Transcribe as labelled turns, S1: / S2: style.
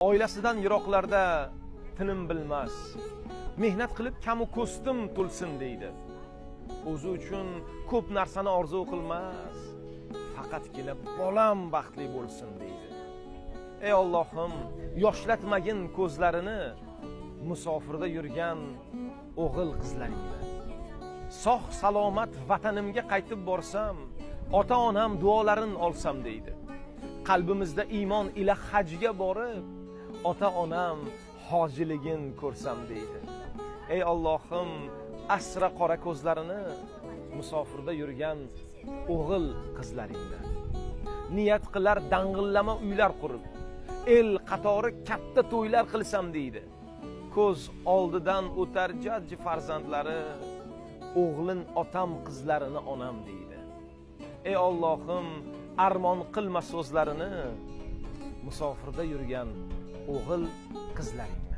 S1: oilasidan yiroqlarda tinim bilmas. Mehnat qilib kamu ko'stim to'lsin deydi. O'zi uchun ko'p narsani orzu qilmas. Faqatgina bolam baxtli bo'lsin deydi. Ey ollohim yoshlatmagin ko'zlarini. Musofirda yurgan o'g'il qizlaringni. Sog' salomat vatanimga qaytib borsam ota onam duolarin olsam deydi. Qalbimizda iymon ila hajga borib ota onam hojiligin ko'rsam deydi. Ey ollohim asra qora ko'zlarini musofirda yurgan o'g'il qizlaringni niyat qilar dang'illama uylar qurib el qatori katta to'ylar qilsam deydi. Ko'z oldidan o'tar jajji farzandlari o'g'lin otam qizlarini onam deydi. Ey ollohim armon qilma so'zlarini musofirda yurgan o'g'il qizlaringni